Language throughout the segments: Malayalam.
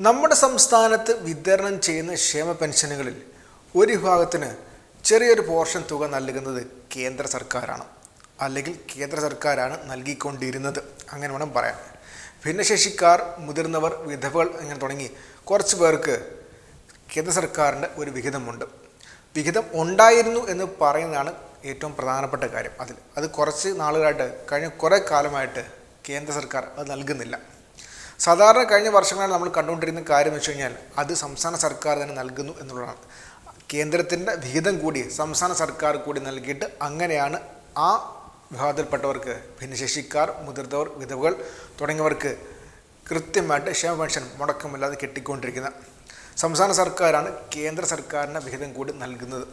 നമ്മുടെ സംസ്ഥാനത്ത് വിതരണം ചെയ്യുന്ന ക്ഷേമ പെൻഷനുകളിൽ ഒരു വിഭാഗത്തിന് ചെറിയൊരു പോർഷൻ തുക നൽകുന്നത് കേന്ദ്ര സർക്കാരാണ്. അല്ലെങ്കിൽ കേന്ദ്ര സർക്കാരാണ് നൽകിക്കൊണ്ടിരുന്നത്. അങ്ങനെ വേണം പറയാൻ. ഭിന്നശേഷിക്കാർ മുതിർന്നവർ വിധവകൾ അങ്ങനെ തുടങ്ങി കുറച്ച് പേർക്ക് കേന്ദ്ര സർക്കാരിന്റെ ഒരു വിഹിതമുണ്ട്. വിഹിതം ഉണ്ടായിരുന്നു എന്ന് പറയുന്നതാണ് ഏറ്റവും പ്രധാനപ്പെട്ട കാര്യം അതിൽ. അത് കുറച്ച് നാളുകളായിട്ട് കഴിഞ്ഞ കുറേ കാലമായിട്ട് കേന്ദ്ര സർക്കാർ അത് നൽകുന്നില്ല. സാധാരണ കഴിഞ്ഞ വർഷങ്ങളാണ് നമ്മൾ കണ്ടുകൊണ്ടിരുന്ന കാര്യം വെച്ച് കഴിഞ്ഞാൽ അത് സംസ്ഥാന സർക്കാർ തന്നെ നൽകുന്നു എന്നുള്ളതാണ്. കേന്ദ്രത്തിന്റെ വിഹിതം കൂടി സംസ്ഥാന സർക്കാർ കൂടി നൽകിയിട്ട് അങ്ങനെയാണ് ആ വിഭാഗത്തിൽപ്പെട്ടവർക്ക് ഭിന്നശേഷിക്കാർ മുതിർന്നവർ വിധവകൾ തുടങ്ങിയവർക്ക് കൃത്യമായിട്ട് ക്ഷേമ പെൻഷൻ മുടക്കമില്ലാതെ കിട്ടിക്കൊണ്ടിരിക്കുന്നത്. സംസ്ഥാന സർക്കാരാണ് കേന്ദ്ര സർക്കാരിന്റെ വിഹിതം കൂടി നൽകുന്നത്.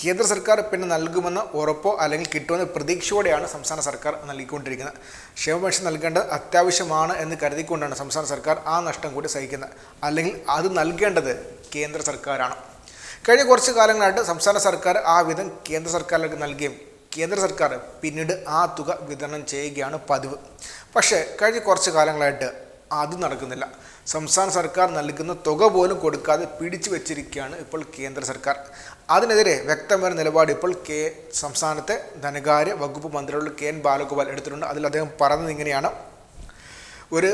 കേന്ദ്ര സർക്കാർ പിന്നെ നൽകുമെന്ന ഉറപ്പോ അല്ലെങ്കിൽ കിട്ടുമെന്ന പ്രതീക്ഷയോടെയാണ് സംസ്ഥാന സർക്കാർ നൽകിക്കൊണ്ടിരിക്കുന്നത്. ക്ഷേമ പെൻഷൻ നൽകേണ്ടത് അത്യാവശ്യമാണ് എന്ന് കരുതിക്കൊണ്ടാണ് സംസ്ഥാന സർക്കാർ ആ നഷ്ടം കൂടി സഹിക്കുന്നത്. അല്ലെങ്കിൽ അത് നൽകേണ്ടത് കേന്ദ്ര സർക്കാരാണ്. കഴിഞ്ഞ കുറച്ച് കാലങ്ങളായിട്ട് സംസ്ഥാന സർക്കാർ ആ വിധം കേന്ദ്ര സർക്കാരിലേക്ക് നൽകുകയും കേന്ദ്ര സർക്കാർ പിന്നീട് ആ തുക വിതരണം ചെയ്യുകയാണ് പതിവ്. പക്ഷേ കഴിഞ്ഞ കുറച്ച് കാലങ്ങളായിട്ട് അത് നടക്കുന്നില്ല. സംസ്ഥാന സർക്കാർ നൽകുന്ന തുക പോലും കൊടുക്കാതെ പിടിച്ചു വെച്ചിരിക്കുകയാണ് ഇപ്പോൾ കേന്ദ്ര സർക്കാർ. അതിനെതിരെ വ്യക്തമായ നിലപാട് ഇപ്പോൾ കെ സംസ്ഥാനത്തെ ധനകാര്യ വകുപ്പ് മന്ത്രിയുള്ള കെ എൻ ബാലഗോപാൽ എടുത്തിട്ടുണ്ട്. അതിൽ അദ്ദേഹം പറഞ്ഞത് ഇങ്ങനെയാണ്. ഒരു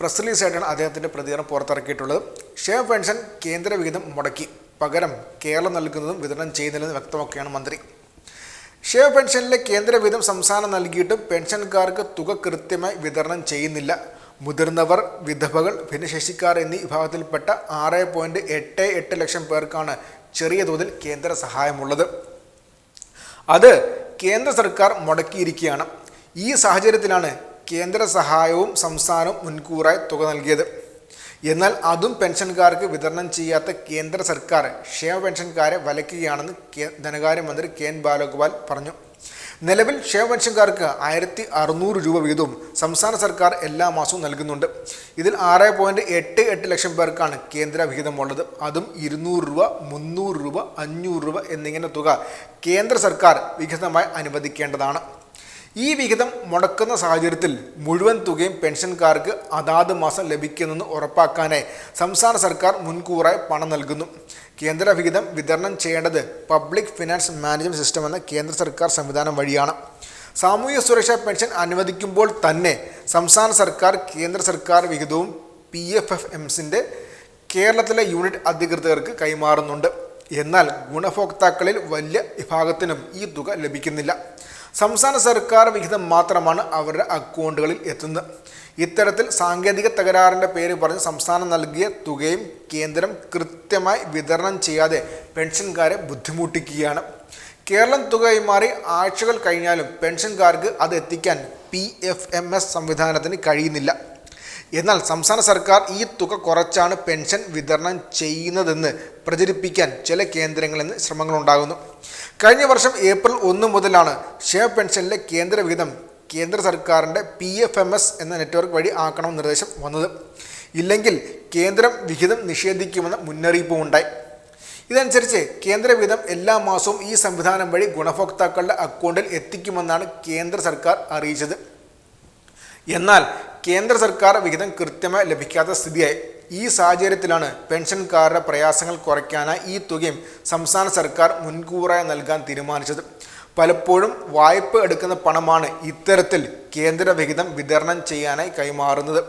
പ്രസ് റിലീസായിട്ടാണ് അദ്ദേഹത്തിന്റെ പ്രതികരണം പുറത്തിറക്കിയിട്ടുള്ളത്. ക്ഷേമ പെൻഷൻ കേന്ദ്ര വിഹിതം മുടക്കി. പകരം കേരളം നൽകുന്നതും വിതരണം ചെയ്യുന്നില്ലെന്ന് വ്യക്തമാക്കുകയാണ് മന്ത്രി. ക്ഷേമ പെൻഷനിലെ കേന്ദ്ര വിഹിതം സംസ്ഥാനം നൽകിയിട്ടും പെൻഷൻകാർക്ക് തുക കൃത്യമായി വിതരണം ചെയ്യുന്നില്ല. മുതിർന്നവർ വിധവകൾ ഭിന്നശേഷിക്കാർ എന്നീ വിഭാഗത്തിൽപ്പെട്ട ആറ് പോയിന്റ് എട്ട് എട്ട് ലക്ഷം പേർക്കാണ് ചെറിയ തോതിൽ കേന്ദ്ര സഹായമുള്ളത്. അത് കേന്ദ്ര സർക്കാർ മുടക്കിയിരിക്കുകയാണ്. ഈ സാഹചര്യത്തിലാണ് കേന്ദ്ര സഹായവും സംസ്ഥാനവും മുൻകൂറായി തുക നൽകിയത്. എന്നാൽ അതും പെൻഷൻകാർക്ക് വിതരണം ചെയ്യാത്ത കേന്ദ്ര സർക്കാർ ക്ഷേമ പെൻഷൻകാരെ വലയ്ക്കുകയാണെന്ന് ധനകാര്യമന്ത്രി കെ എൻ ബാലഗോപാൽ പറഞ്ഞു. നിലവിൽ ക്ഷേമ പെൻഷൻകാർക്ക് ആയിരത്തി അറുന്നൂറ് രൂപ വീതവും സംസ്ഥാന സർക്കാർ എല്ലാ മാസവും നൽകുന്നുണ്ട്. ഇതിൽ ആറ് പോയിന്റ് എട്ട് എട്ട് ലക്ഷം പേർക്കാണ് കേന്ദ്ര വിഹിതമുള്ളത്. അതും ഇരുന്നൂറ് രൂപ മുന്നൂറ് രൂപ അഞ്ഞൂറ് രൂപ എന്നിങ്ങനെ തുക കേന്ദ്ര സർക്കാർ വിഹിതമായി അനുവദിക്കേണ്ടതാണ്. ഈ വിഹിതം മുടക്കുന്ന സാഹചര്യത്തിൽ മുഴുവൻ തുകയും പെൻഷൻകാർക്ക് അതാത് മാസം ലഭിക്കുന്നെന്ന് ഉറപ്പാക്കാനായി സംസ്ഥാന സർക്കാർ മുൻകൂറായി പണം നൽകുന്നു. കേന്ദ്ര വിഹിതം വിതരണം ചെയ്യേണ്ടത് പബ്ലിക് ഫിനാൻസ് മാനേജ്മെന്റ് സിസ്റ്റം എന്ന കേന്ദ്ര സർക്കാർ സംവിധാനം വഴിയാണ്. സാമൂഹ്യ സുരക്ഷാ പെൻഷൻ അനുവദിക്കുമ്പോൾ തന്നെ സംസ്ഥാന സർക്കാർ കേന്ദ്ര സർക്കാർ വിഹിതവും പി എഫ് എഫ് എംസിന്റെ കേരളത്തിലെ യൂണിറ്റ് അധികൃതർക്ക് കൈമാറുന്നുണ്ട്. എന്നാൽ ഗുണഭോക്താക്കളിൽ വലിയ വിഭാഗത്തിനും ഈ തുക ലഭിക്കുന്നില്ല. സംസ്ഥാന സർക്കാർ വിഹിതം മാത്രമാണ് അവരുടെ അക്കൗണ്ടുകളിൽ എത്തുന്നത്. ഇത്തരത്തിൽ സാങ്കേതിക തകരാറിന്റെ പേര് പറഞ്ഞ് സംസ്ഥാനം നൽകിയ തുകയും കേന്ദ്രം കൃത്യമായി വിതരണം ചെയ്യാതെ പെൻഷൻകാരെ ബുദ്ധിമുട്ടിക്കുകയാണ്. കേരളം തുകയായി മാറി ആഴ്ചകൾ കഴിഞ്ഞാലും പെൻഷൻകാർക്ക് അത് എത്തിക്കാൻ പി എഫ് എം എസ് സംവിധാനത്തിന് കഴിയുന്നില്ല. എന്നാൽ സംസ്ഥാന സർക്കാർ ഈ തുക കുറച്ചാണ് പെൻഷൻ വിതരണം ചെയ്യുന്നതെന്ന് പ്രചരിപ്പിക്കാൻ ചില കേന്ദ്രങ്ങളിൽ നിന്ന് ശ്രമങ്ങളുണ്ടാകുന്നു. കഴിഞ്ഞ വർഷം ഏപ്രിൽ ഒന്ന് മുതലാണ് ക്ഷേമ പെൻഷനിലെ കേന്ദ്ര വിഹിതം കേന്ദ്ര സർക്കാരിന്റെ പി എഫ് എം എസ് എന്ന നെറ്റ്വർക്ക് വഴി ആക്കണമെന്ന് നിർദ്ദേശം വന്നത്. ഇല്ലെങ്കിൽ കേന്ദ്രം വിഹിതം നിഷേധിക്കുമെന്ന മുന്നറിയിപ്പും ഉണ്ടായി. ഇതനുസരിച്ച് കേന്ദ്ര വിഹിതം എല്ലാ മാസവും ഈ സംവിധാനം വഴി ഗുണഭോക്താക്കളുടെ അക്കൗണ്ടിൽ എത്തിക്കുമെന്നാണ് കേന്ദ്ര സർക്കാർ അറിയിച്ചത്. എന്നാൽ കേന്ദ്ര സർക്കാർ വിഹിതം കൃത്യമായി ലഭിക്കാത്ത സ്ഥിതിയായി. ഈ സാഹചര്യത്തിലാണ് പെൻഷൻകാരുടെ പ്രയാസങ്ങൾ കുറയ്ക്കാനായി ഈ തുകയും സംസ്ഥാന സർക്കാർ മുൻകൂറായി നൽകാൻ തീരുമാനിച്ചത്. പലപ്പോഴും വായ്പ എടുക്കുന്ന പണമാണ് ഇത്തരത്തിൽ കേന്ദ്ര വിഹിതം വിതരണം ചെയ്യാനായി കൈമാറുന്നത്.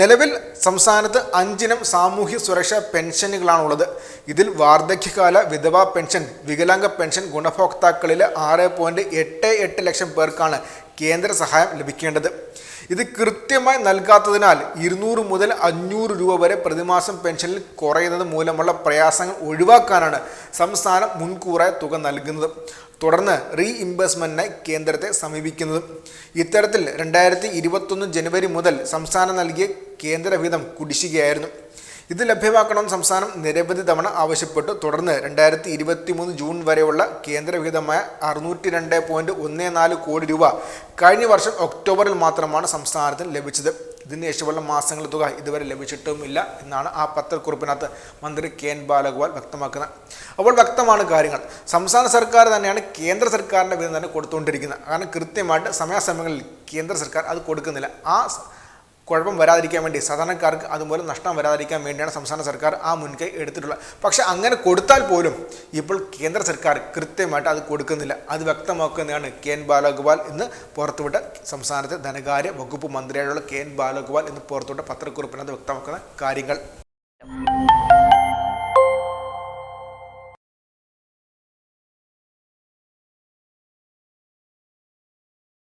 നിലവിൽ സംസ്ഥാനത്ത് അഞ്ചിനം സാമൂഹ്യ സുരക്ഷാ പെൻഷനുകളാണുള്ളത്. ഇതിൽ വാർദ്ധക്യകാല വിധവാ പെൻഷൻ വികലാംഗ പെൻഷൻ ഗുണഭോക്താക്കളിലെ ആറ് പോയിന്റ് എട്ട് എട്ട് ലക്ഷം പേർക്കാണ് കേന്ദ്ര സഹായം ലഭിക്കേണ്ടത്. ഇത് കൃത്യമായി നൽകാത്തതിനാൽ ഇരുന്നൂറ് മുതൽ അഞ്ഞൂറ് രൂപ വരെ പ്രതിമാസം പെൻഷനിൽ കുറയുന്നത് മൂലമുള്ള പ്രയാസങ്ങൾ ഒഴിവാക്കാനാണ് സംസ്ഥാനം മുൻകൂറായി തുക നൽകുന്നത്. തുടർന്ന് റീ റീഇംബേഴ്സ്മെന്റിനായി കേന്ദ്രത്തെ സമീപിക്കുന്നത്. ഇത്തരത്തിൽ രണ്ടായിരത്തി ജനുവരി മുതൽ സംസ്ഥാനം നൽകിയ കേന്ദ്രവിധം കുടിശ്ശികയായിരുന്നു. ഇത് ലഭ്യമാക്കണം സംസ്ഥാനം നിരവധി തവണ ആവശ്യപ്പെട്ടു. തുടർന്ന് രണ്ടായിരത്തി ഇരുപത്തി മൂന്ന് ജൂൺ വരെയുള്ള കേന്ദ്രവിഹിതമായ അറുന്നൂറ്റി രണ്ട് പോയിന്റ് ഒന്ന് നാല് കോടി രൂപ കഴിഞ്ഞ വർഷം ഒക്ടോബറിൽ മാത്രമാണ് സംസ്ഥാനത്തിന് ലഭിച്ചത്. ഇതിന് ശേഷമുള്ള മാസങ്ങൾ തുക ഇതുവരെ ലഭിച്ചിട്ടുമില്ല എന്നാണ് ആ പത്രക്കുറിപ്പിനകത്ത് മന്ത്രി കെ എൻ ബാലഗോപാൽ വ്യക്തമാക്കുന്നത്. അപ്പോൾ വ്യക്തമാണ് കാര്യങ്ങൾ. സംസ്ഥാന സർക്കാർ തന്നെയാണ് കേന്ദ്ര സർക്കാരിന്റെ വിധം തന്നെ കൊടുത്തുകൊണ്ടിരിക്കുന്നത്. കാരണം കൃത്യമായിട്ട് സമയാസമയങ്ങളിൽ കേന്ദ്ര സർക്കാർ അത് കൊടുക്കുന്നില്ല. ആ കുഴപ്പം വരാതിരിക്കാൻ വേണ്ടി സാധാരണക്കാർക്ക് അതുപോലെ നഷ്ടം വരാതിരിക്കാൻ വേണ്ടിയാണ് സംസ്ഥാന സർക്കാർ ആ മുൻകൈ എടുത്തിട്ടുള്ളത്. പക്ഷേ അങ്ങനെ കൊടുത്താൽ പോലും ഇപ്പോൾ കേന്ദ്ര സർക്കാർ കൃത്യമായിട്ട് അത് കൊടുക്കുന്നില്ല. അത് വ്യക്തമാക്കുന്നതാണ് കെ എൻ ബാലഗോപാൽ ഇന്ന് പുറത്തുവിട്ട സംസ്ഥാനത്തെ ധനകാര്യ വകുപ്പ് മന്ത്രിയായുള്ള കെ എൻ ബാലഗോപാൽ ഇന്ന് പുറത്തുവിട്ട പത്രക്കുറിപ്പിനകത്ത് വ്യക്തമാക്കുന്ന കാര്യങ്ങൾ.